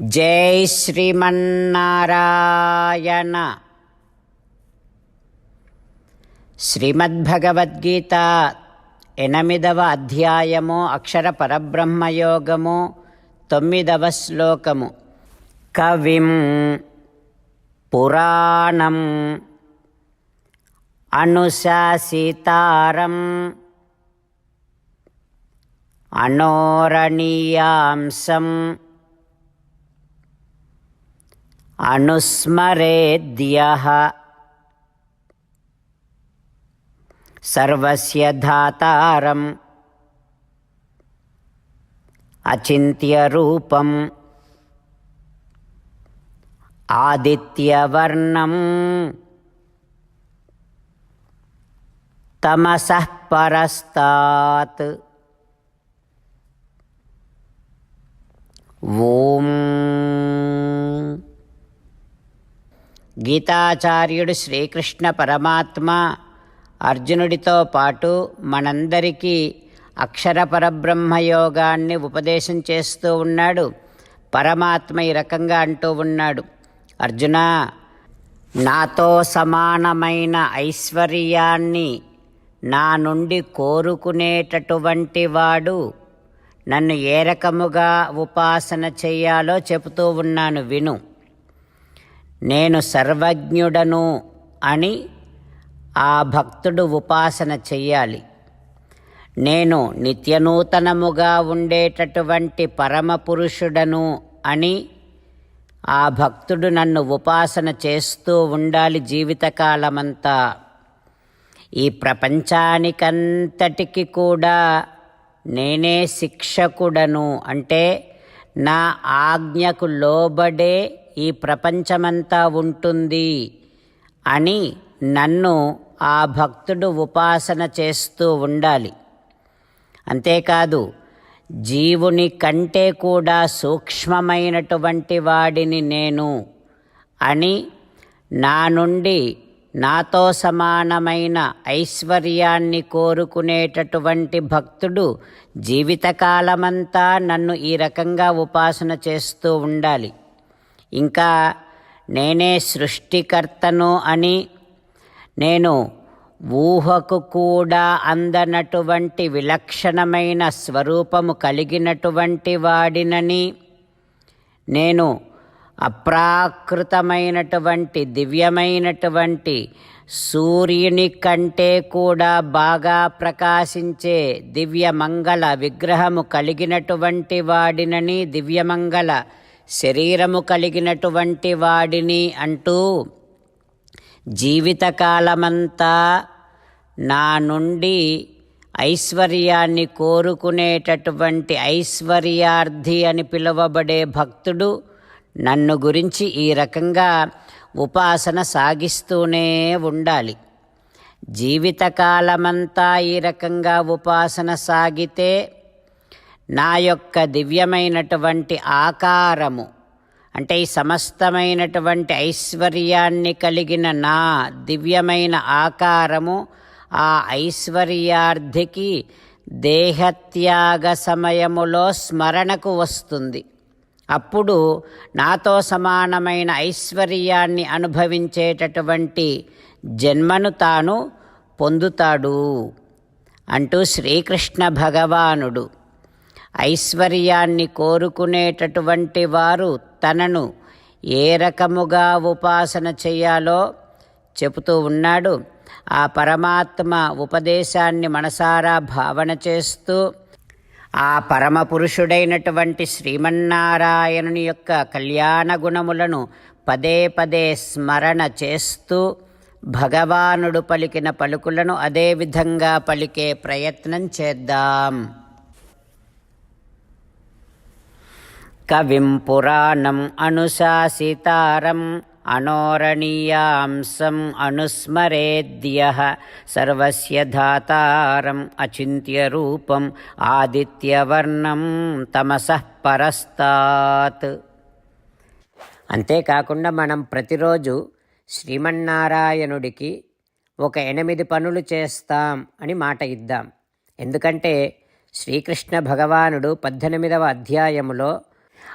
జై శ్రీమన్నారాయణ. శ్రీమద్భగవద్గీత ఎనిమిదవ అధ్యాయము అక్షర పరబ్రహ్మయోగము తొమ్మిదవ శ్లోకము. కవిం పురాణం అనుశాసితారం అనోరణీయాంసం अनुस्मरेद्यः। सर्वस्य धातारम् अचिन्त्यरूपम् आदित्यवर्णम् तमसः परस्तात्। ॐ గీతాచార్యుడు శ్రీకృష్ణ పరమాత్మ అర్జునుడితో పాటు మనందరికీ అక్షర పరబ్రహ్మయోగాన్ని ఉపదేశం చేస్తూ ఉన్నాడు. పరమాత్మ ఈ రకంగా అంటూ ఉన్నాడు. అర్జున నాతో సమానమైన ఐశ్వర్యాన్ని నా నుండి కోరుకునేటటువంటి వాడు నన్ను ఏ రకముగా ఉపాసన చేయాలో చెబుతూ ఉన్నాను. విను. నేను సర్వజ్ఞుడను అని ఆ భక్తుడు ఉపాసన చెయ్యాలి. నేను నిత్యనూతనముగా ఉండేటటువంటి పరమపురుషుడను అని ఆ భక్తుడు నన్ను ఉపాసన చేస్తూ ఉండాలి జీవితకాలమంతా. ఈ ప్రపంచానికంతటికి కూడా నేనే శిక్షకుడను అంటే నా ఆజ్ఞకు లోబడే ఈ ప్రపంచమంతా ఉంటుంది అని నన్ను ఆ భక్తుడు ఉపాసన చేస్తూ ఉండాలి. అంతేకాదు జీవుని కంటే కూడా సూక్ష్మమైనటువంటి వాడిని నేను అని నా నుండి నాతో సమానమైన ఐశ్వర్యాన్ని కోరుకునేటటువంటి భక్తుడు జీవితకాలమంతా నన్ను ఈ రకంగా ఉపాసన చేస్తూ ఉండాలి. ఇంకా నేనే సృష్టికర్తను అని నేను ఊహకు కూడా అందనటువంటి విలక్షణమైన స్వరూపము కలిగినటువంటి వాడినని నేను అప్రాకృతమైనటువంటి దివ్యమైనటువంటి సూర్యుని కంటే కూడా బాగా ప్రకాశించే దివ్యమంగళ విగ్రహము కలిగినటువంటి వాడినని దివ్యమంగళ శరీరము కలిగినటువంటి వాడిని అంటూ జీవితకాలమంతా నా నుండి ఐశ్వర్యాన్ని కోరుకునేటటువంటి ఐశ్వర్యార్థి అని పిలువబడే భక్తుడు నన్ను గురించి ఈ రకంగా ఉపాసన సాగిస్తూనే ఉండాలి. జీవితకాలమంతా ఈ రకంగా ఉపాసన సాగితే నా యొక్క దివ్యమైనటువంటి ఆకారము అంటే ఈ సమస్తమైనటువంటి ఐశ్వర్యాన్ని కలిగిన నా దివ్యమైన ఆకారము ఆ ఐశ్వర్యార్థికి దేహత్యాగ సమయములో స్మరణకు వస్తుంది. అప్పుడు నాతో సమానమైన ఐశ్వర్యాన్ని అనుభవించేటటువంటి జన్మను తాను పొందుతాడు అంటూ శ్రీకృష్ణ భగవానుడు ఐశ్వర్యాన్ని కోరుకునేటటువంటి వారు తనను ఏ రకముగా ఉపాసన చేయాలో చెబుతూ ఉన్నాడు. ఆ పరమాత్మ ఉపదేశాన్ని మనసారా భావన చేస్తూ ఆ పరమ పురుషుడైనటువంటి శ్రీమన్నారాయణుని యొక్క కళ్యాణ గుణములను పదే పదే స్మరణ చేస్తూ భగవానుడు పలికిన పలుకులను అదేవిధంగా పలికే ప్రయత్నం చేద్దాం. కవిం పురాణం అనుశాసితారం అనోరణీయాంసం అనుస్మరేద్య సర్వస్య ధాతారం అచింత్యరూపం ఆదిత్యవర్ణం తమసః పరస్తాత్. అంతేకాకుండా మనం ప్రతిరోజు శ్రీమన్నారాయణుడికి ఒక ఎనిమిది పనులు చేస్తాం అని మాట ఇద్దాం. ఎందుకంటే శ్రీకృష్ణ భగవానుడు పద్దెనిమిదవ అధ్యాయములో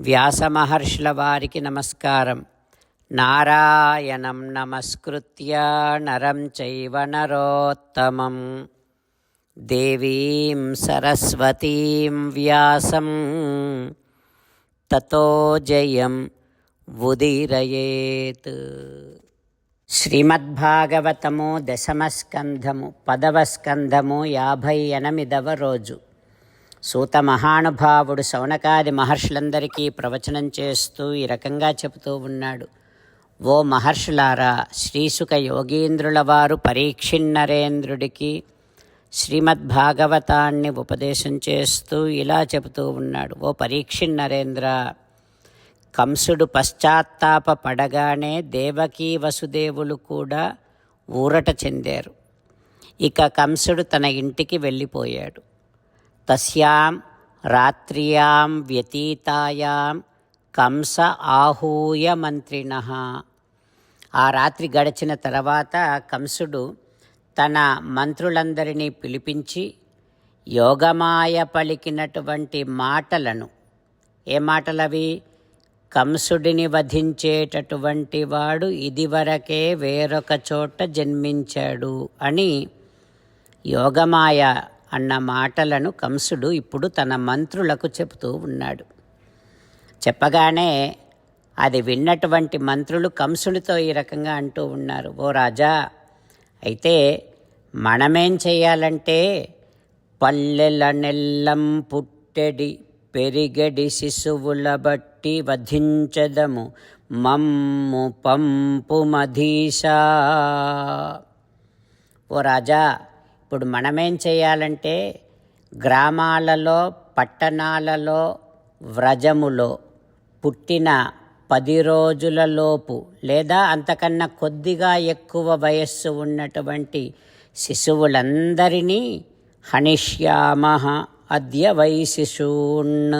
వ్యాసమహర్షుల వారికి నమస్కారం. నారాయణం నమస్కృత్య నరం చైవ నరోత్తమం. దేవీం సరస్వతీం వ్యాసం. తతో జయం ఉదీరయేత్. శ్రీమద్భాగవతము దశమస్కంధము పదవ స్కంధము యాభై ఎనిమిదవ రోజు. సూత మహానుభావుడు శౌనకాది మహర్షులందరికీ ప్రవచనం చేస్తూ ఈ రకంగా చెబుతూ ఉన్నాడు. ఓ మహర్షులారా శ్రీసుక యోగీంద్రుల వారు పరీక్షిన్నరేంద్రుడికి శ్రీమద్భాగవతాన్ని ఉపదేశం చేస్తూ ఇలా చెబుతూ ఉన్నాడు. ఓ పరీక్షి నరేంద్ర కంసుడు పశ్చాత్తాప పడగానే దేవకీ వసుదేవులు కూడా ఊరట చెందారు. ఇక కంసుడు తన ఇంటికి వెళ్ళిపోయాడు. తస్యాం రాత్ర్యాం వ్యతీతాయాం కంస ఆహూయ మంత్రిణ ఆ రాత్రి గడిచిన తర్వాత కంసుడు తన మంత్రులందరినీ పిలిపించి యోగమాయ పలికినటువంటి మాటలను ఏ మాటలవి? కంసుడిని వధించేటటువంటి వాడు ఇదివరకే వేరొక చోట జన్మించాడు అని యోగమాయ అన్న మాటలను కంసుడు ఇప్పుడు తన మంత్రులకు చెబుతూ ఉన్నాడు. చెప్పగానే అది విన్నటువంటి మంత్రులు కంసుడితో ఈ రకంగా అంటూ ఉన్నారు. ఓ రాజా అయితే మనమేం చేయాలంటే పల్లెల నెల్లం పుట్టెడి పెరిగడి శిశువుల బట్టి వధించదము. మమ్ము పంపు మధీసా ఓ రాజా ఇప్పుడు మనమేం చేయాలంటే గ్రామాలలో పట్టణాలలో వ్రజములో పుట్టిన పది రోజులలోపు లేదా అంతకన్నా కొద్దిగా ఎక్కువ వయస్సు ఉన్నటువంటి శిశువులందరినీ హనిష్యామ అద్య వైశిశూన్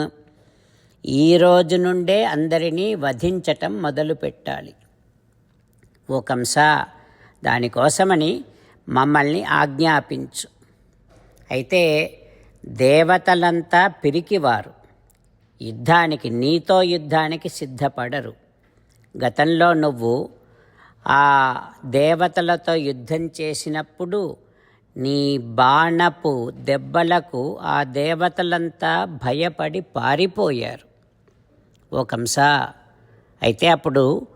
ఈ రోజు నుండే అందరినీ వధించటం మొదలు పెట్టాలి ఓ కంస దానికోసమని మమ్మల్ని ఆజ్ఞాపించు. అయితే దేవతలంతా పిరికివారు. యుద్ధానికి నీతో యుద్ధానికి సిద్ధపడరు. గతంలో నువ్వు ఆ దేవతలతో యుద్ధం చేసినప్పుడు నీ బాణపు దెబ్బలకు ఆ దేవతలంతా భయపడి పారిపోయారు. ఓ కంస అయితే అప్పుడు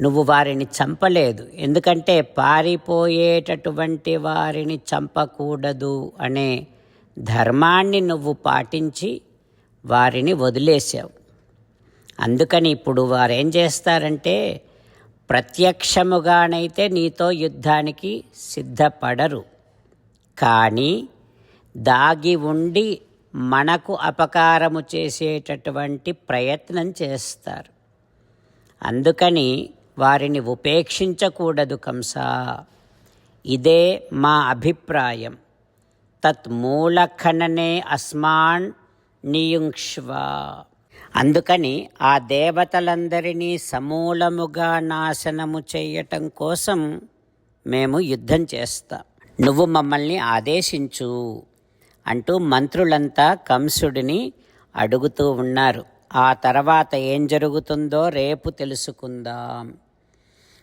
నువ్వు వారిని చంపలేదు. ఎందుకంటే పారిపోయేటటువంటి వారిని చంపకూడదు అనే ధర్మాన్ని నువ్వు పాటించి వారిని వదిలేసావు అందుకని ఇప్పుడు వారేం చేస్తారంటే ప్రత్యక్షముగానైతే నీతో యుద్ధానికి సిద్ధపడరు. కానీ దాగి ఉండి మనకు అపకారము చేసేటటువంటి ప్రయత్నం చేస్తారు. అందుకని వారిని ఉపేక్షించకూడదు కంస. ఇదే మా అభిప్రాయం. తత్ మూలఖననే అస్మాన్ నియుంక్ష్వ. అందుకని ఆ దేవతలందరినీ సమూలముగా నాశనము చేయటం కోసం మేము యుద్ధం చేస్తాం. నువ్వు మమ్మల్ని ఆదేశించు అంటూ మంత్రులంతా కంసుడిని అడుగుతూ ఉన్నారు. ఆ తర్వాత ఏం జరుగుతుందో రేపు తెలుసుకుందాం.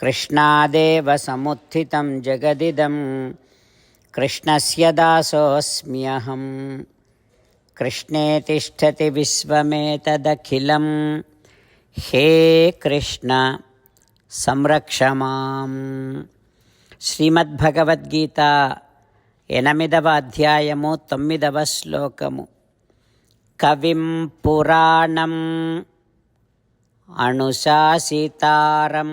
కృష్ణాదేవ సముత్థితం జగదిదం కృష్ణస్య దాసోऽస్మ్యహం కృష్ణే తిష్టతి విశ్వమేతదఖిలం హే కృష్ణ సంరక్ష మాం. శ్రీమద్భగవద్గీత ఎనిమిదవ అధ్యాయము తొమ్మిదవ శ్లోకము. కవిం పురాణం అణుశాసితారం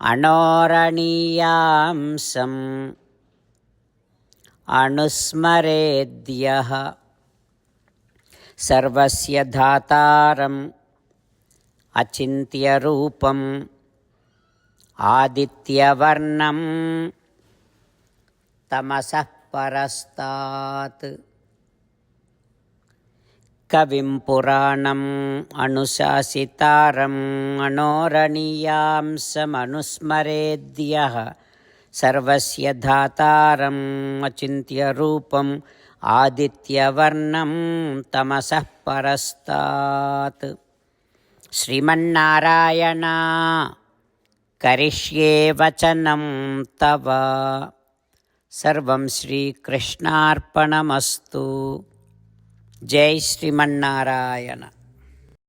अणोरणीयांसम् अनुस्मरेद्यः। सर्वस्य धातारम् अचिन्त्यरूपम् आदित्यवर्णं तमसः परस्तात्। కవిం పురాణం అనుశాసితారం అణోరణీయాంసమనుస్మరేద్య సర్వస్య ధాతారం అచింత్య రూపం ఆదిత్యవర్ణం తమస పరస్తాత్. శ్రీమన్నారాయణ కరిష్యే వచనం తవ. సర్వం శ్రీకృష్ణార్పణమస్తు. జై శ్రీమన్నారాయణ.